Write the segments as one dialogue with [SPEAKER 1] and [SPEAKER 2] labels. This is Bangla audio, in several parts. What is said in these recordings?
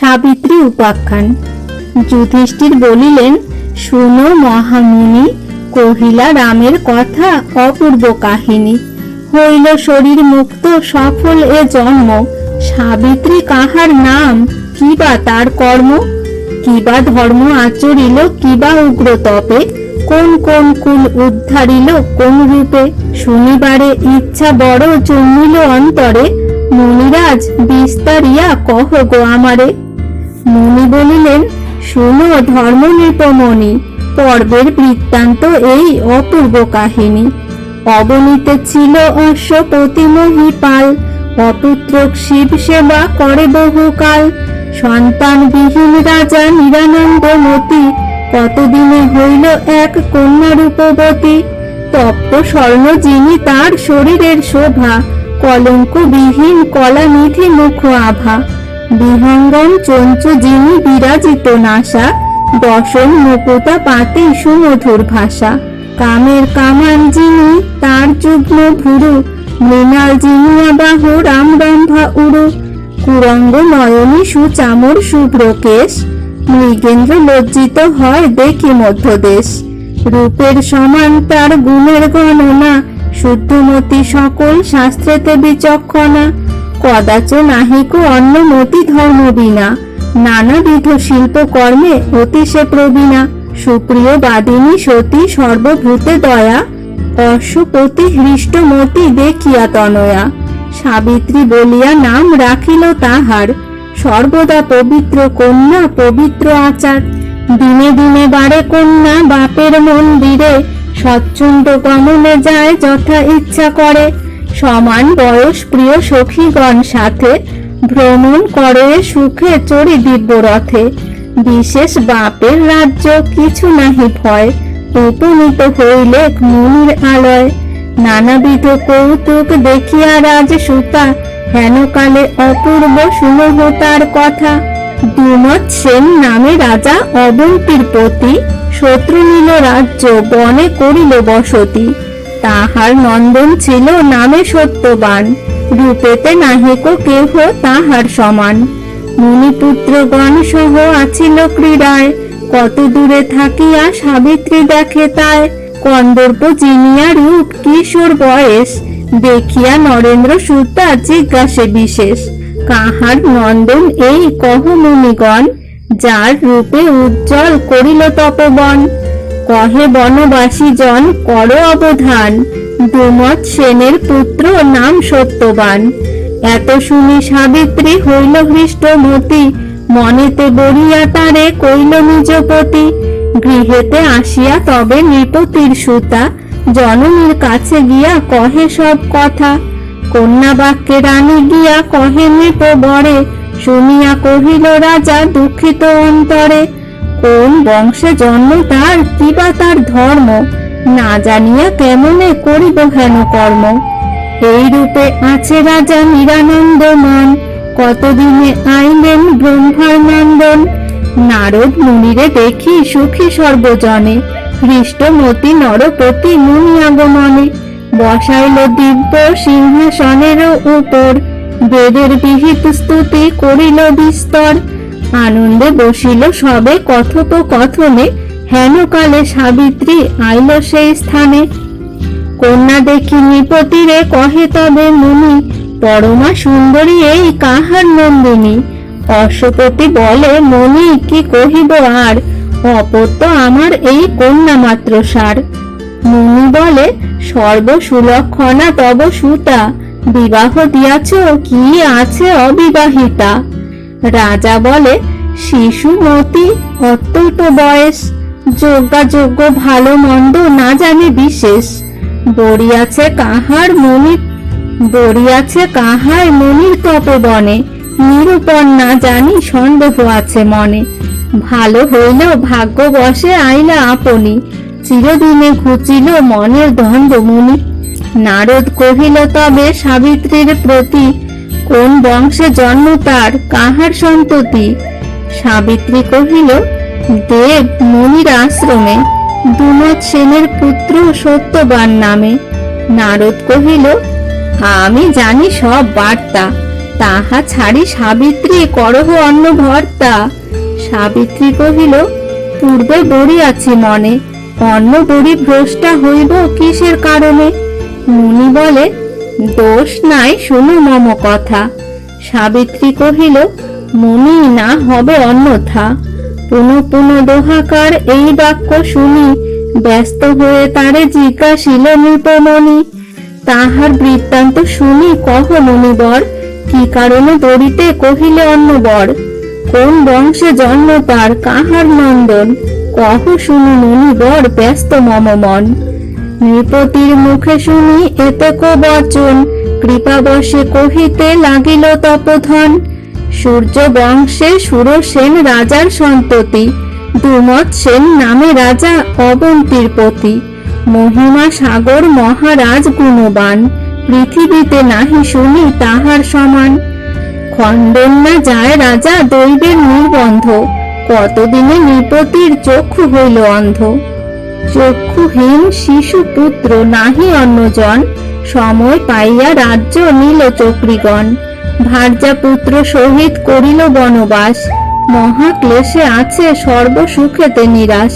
[SPEAKER 1] সাবিত্রী উপাখ্যান। যুধিষ্ঠির বলিলেন, শুনো মহামুনি, কহিলা রামের কথা অপূর্ব কাহিনী। হইল শরীর মুক্ত সফল এ জন্ম। সাবিত্রী কাহার নাম কিবা তার কর্ম? কিবা ধর্ম আচরিল কিবা উগ্র তপে কোন কোন কুল উদ্ধারিল কোন রূপে? শনিবারে ইচ্ছা বড় জন্মিল অন্তরে। মুনিরাজ বিস্তারিয়া, কহ গো আমারে। মুনি বলিলেন, শুনো ধর্ম নৃপমণি পর্বের বৃত্তান্ত এই অপূর্ব কাহিনী। অবনীতে ছিল অশ্ব প্রতিমোহী পাল, অপুত্র শিব সেবা করে বহুকাল। সন্তান বিহীন রাজা নিরানন্দ মতি কতদিনে হইল এক কন্যা রূপবতী তপ্ত স্বর্ণ যিনি তার শরীরের শোভা কলঙ্ক বিহীন কলা নিধি মুখ আভা। বিহঙ্গম চঞ্চ যিনি বিরাজিত নাশা দশম মুকুতা পাতে সুমধুর ভাষা। কামের কামান যিনি, তার যুগ্ম ভুরু। মৃণাল যিনি আবাহ রামরম্ভা উড়ু। কুরঙ্গ নয়নী সুচামর শুভ্র কেশ। মৃগেন্দ্র লজ্জিত হয় দেখি মধ্যদেশ। রূপের সমান তার গুণের গণনা। শুদ্ধমতি সকল শাস্ত্রেতে বিচক্ষণা কদাচ নাহিক অন্যমতি ধর্ম বিনা। নানাবিধ শিল্পকর্মে অতি সে প্রবীণা। সুপ্রিয় বাদিনী সতী সর্বভূতে দয়া। অশ্বপতি হৃষ্টমতি দেখিয়া তনয়া। সাবিত্রী বলিয়া নাম রাখিল তাহার। সর্বদা পবিত্র কন্যা, পবিত্র আচার। দিনে দিনে বাড়ে কন্যা বাপের মন্দিরে। সচ্ছন্দ গমনে যায় যথা ইচ্ছা করে। সমান বয়স প্রিয় সখীগণ সাথে ভ্রমণ করে সুখে চড়ি দিব্য রথে। বিশেষ বাপের রাজ্য কিছু নাহি ভয়, উপনীত হইলে মুনির আলয়। নানাবিধ কৌতুক দেখিয়া রাজ সুতা হেনকালে অপূর্ব শুনহ তার কথা। দুমত সেন নামে রাজা অবন্তীর পতি শত্রু নিল রাজ্য বনে করিল বসতি। তাহার নন্দন ছিল নামে সত্যবান, রূপেতে নাহিক কেহ তাহার সমান। মুনিপুত্রগণ সহ আছিল ক্রীড়ায়, কত দূরে থাকিয়া সাবিত্রী দেখে তাই। কন্দর্প জিনিয়া রূপ কিশোর বয়স, দেখিয়া নরেন্দ্র সুতা জিজ্ঞাসে বিশেষ। কাহার নন্দন এই কহ মুনিগণ, যার রূপে উজ্জ্বল করিল তপবন। কহে বনবাসী জন কর অবধান। দুমত সেনের পুত্র নাম সত্যবান। এত শুনি সাবিত্রী হইল হৃষ্টমতি। মনেতে বলিয়া তারে কইল নিজপতি। গৃহেতে আসিয়া তবে নৃপতির সুতা। জননীর কাছে গিয়া কহে সব কথা। কন্যা বাক্যে রানী গিয়া কহে নৃপ বরে শুনিয়া কহিল, রাজা, দুঃখিত অন্তরে, কোন বংশে জন্ম, তার কিবা তার ধর্ম? না জানিয়া কেমনে করিব হেন কর্ম? এই রূপে আছে রাজা নিরানন্দ মন কতদিনে আইলেন ব্রহ্মার নন্দন নারদ মুনিরে দেখি সুখী সর্বজনে। হৃষ্টমতি নরপতি মুনি আগমনে। বসাইল দিব্য সিংহাসনের উপর। বেদের বিহিত স্তুতি করিল বিস্তর। আনন্দে বসিল সবে কথোপকথনে। হেনকালে সাবিত্রী আইল সেই স্থানে। কন্যা দেখি নৃপতিরে কহে তবে মুনি, পরমা সুন্দরী এই কাহার নন্দিনী? অশ্বপতি বলে, মনি, কি কহিব আর? অপত্য আমার এই কন্যা মাত্র সার। মুনি বলে সর্ব সুলক্ষণা তব সুতা। বিবাহ দিয়াছ কি আছে অবিবাহিতা? রাজা বলে, শিশু মতি অত্যল্প বয়স। যোগ্যাযোগ্য ভালো মন্দ না জানে বিশেষ। বড়িয়াছে কাহার মনি, বড়িয়াছে কাহার মনির নিরূপণ না জানি সন্দেহ আছে মনে। ভালো হইল ভাগ্য বসে আইলা আপনি। চিরদিনে ঘুচিল মনের দণ্ড মুনি নারদ কহিল, তবে সাবিত্রীর প্রতি কোন বংশে জন্ম তার কাহার সন্ততি? সাবিত্রী কহিল, দেব মুনির আশ্রমে দুমত সেনের পুত্র সত্যবান নামে। নারদ কহিল, আমি জানি সব বার্তা। তাহা ছাড়ি সাবিত্রী করহ অন্ন ভর্তা সাবিত্রী কহিল, পূর্বে বড়ি আছে মনে অন্ন বড়ি ভ্রষ্টা হইব কিসের কারণে? মুনি বলে, দোষ নাই শুনো মম কথা। সাবিত্রী কহিল, মুনি না হবে অন্যথা। পুনঃ পুনঃ দোহাকার এই বাক্য শুনি, ব্যস্ত হয়ে তারে জিজ্ঞাসিল নৃপমণি তাহার বৃত্তান্ত শুনি কহ মুনিবর, কি কারণে দড়িতে কহিলে অন্য বর কোন বংশে জন্ম তার, কাহার নন্দন? কহ শুনি মুনিবর ব্যস্ত মম মন। নৃপতির মুখে শুনি এতক বচন কৃপাবশে কহিতে লাগিল তপধন। সূর্য বংশে সুরসেন রাজার সন্ততি, দুমত সেন নামে রাজা অবন্তীর পতি। মহিমা সাগর মহারাজ গুণবান, পৃথিবীতে নাহি শুনি তাহার সমান। খণ্ডন না যায় রাজা দৈবের নির্বন্ধ কতদিনে নৃপতির চক্ষু হইল অন্ধ? চক্ষুহীন শিশু পুত্র নাহি অন্যজন, সময় পাইয়া রাজ্য নিল চক্রিগণ। ভার্যা পুত্র সহিত করিল বনবাস, মহাক্লেশে আছে সর্বসুখেতে নিরাশ।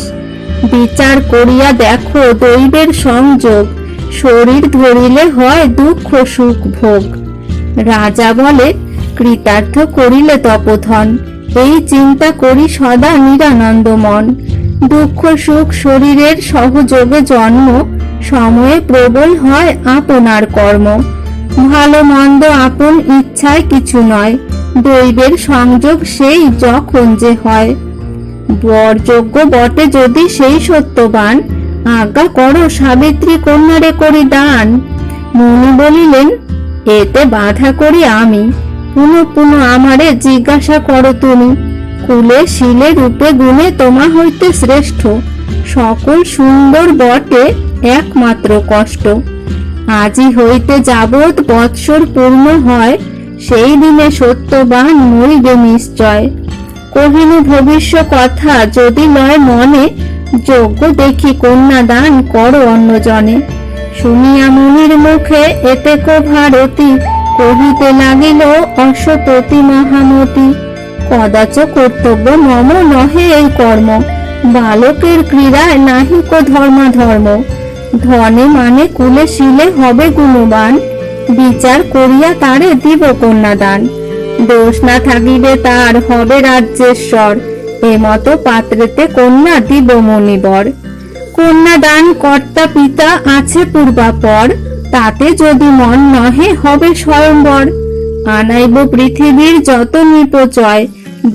[SPEAKER 1] বিচার করিয়া দেখো দৈবের সংযোগ, শরীর ধরিলে হয় দুঃখ সুখ ভোগ। রাজা বলে, কৃতার্থ করিলে তপোধন। এই চিন্তা করি সদা নিরানন্দ মন দুঃখ, সুখ, শরীরের সহযোগে জন্ম, সময়ে প্রবল হয় আপনার কর্ম। ভালো মন্দ আপন ইচ্ছায় কিছু নয়, দৈবের সংযোগ সেই যখন যে হয়। বরযোগ্য বটে যদি সেই সত্যবান আজ্ঞা করো সাবিত্রী কন্যারে করি দান। মুনি বলিলেন, এতে বাধা করি আমি। পুনঃ পুনঃ আমারে জিজ্ঞাসা করো তুমি। কুলে শিলে রূপে গুণে তোমা হইতে শ্রেষ্ঠ। সকল সুন্দর বটে একমাত্র কষ্ট। আজি হইতে যাবৎ বৎসর পূর্ণ হয়, সেই দিনে সত্যবান মরিবে নিশ্চয়। কহিল ভবিষ্য কথা যদি লয় মনে যোগ্য দেখি কন্যা দান করো অন্যজনে। শুনিয়া মুনির মুখে এতে কো ভারতী কহিতে লাগিল অশ্বপতি মহামতি, কদাচ কর্তব্য মম নহে এই কর্ম, বালকের ক্রীড়ায় নাহি কো ধর্মা ধর্ম ধনে মানে কুলে শিলে হবে গুণবান, বিচার করিয়া তারে দিব কন্যাদান। দোষ না থাকিবে তার, হবে রাজ্যেশ্বর এমতো পাত্রেতে কন্যা দিব মনিবর কন্যাদান কর্তা পিতা আছে পূর্বাপর তাতে যদি মন নহে হবে স্বয়ংবর আনাইব পৃথিবীর যত নিপচয়,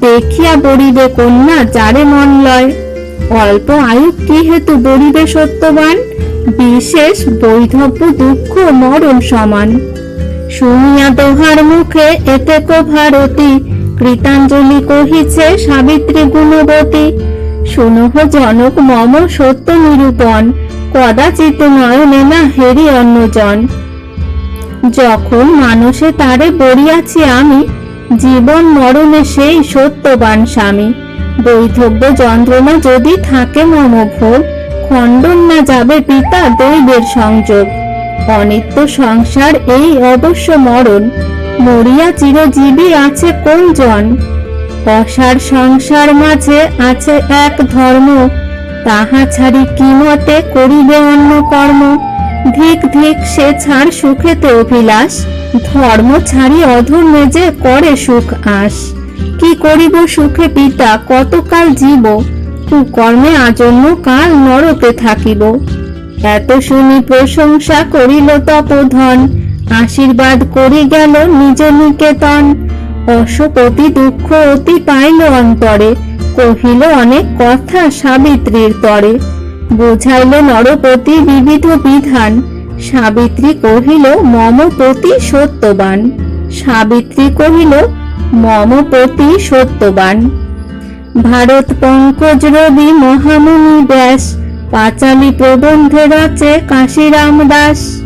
[SPEAKER 1] দেখিয়া বড়িবে কন্যা, যারে মন লয়। অল্প আয়ু কি হেতু বড়িবে সত্যবান? বিশেষ বৈধব্য, দুঃখ, মরণ সমান। শুনিয়া দোহার মুখে এতে কো ভারতী, কৃতাঞ্জলি কহিছে সাবিত্রী গুণবতী। শুনহ জনক মম সত্য নিরূপণ কদাচিত নয়নে না হেরি অন্যজন। যখন মানুষে তারে বড়িয়াছি আমি, জীবন মরণে সেই সত্যবান স্বামী। বৈধব্য যন্ত্রণা যদি থাকে মম ভোগ খণ্ডন না যাবে পিতা দৈবের সংযোগ। অনিত্য সংসার এই অবশ্য মরণ। মরিয়া চিরজীবী আছে কোন জন অসার সংসার মাঝে আছে এক ধর্ম তাহা ছাড়ি কি মতে করিবে অন্য কর্ম? ধিক ধিক সে ছাড় সুখেতে অভিলাষ। ধর্ম ছাড়ি অধর্মে যে করে সুখ আস কি করিব সুখে পিতা, কতকাল জীব? কুকর্মে আজন্য কাল নরকে থাকিব। এত শুনি প্রশংসা করিল তপোধন। আশীর্বাদ করি গেল নিজ নিকেতন। অশ্বপতি দুঃখ অতি পাইল অন্তরে। কহিল, অনেক কথা সাবিত্রীর তরে। বুঝাইল নরপতি বিবিধ বিধান। সাবিত্রী কহিল মম প্রতি সত্যবান। সাবিত্রী কহিল মম প্রতি সত্যবান। ভারত পঙ্কজ রবি মহামুনি ব্যাস। পাঁচালী প্রবন্ধে রচে কাশীরাম দাস।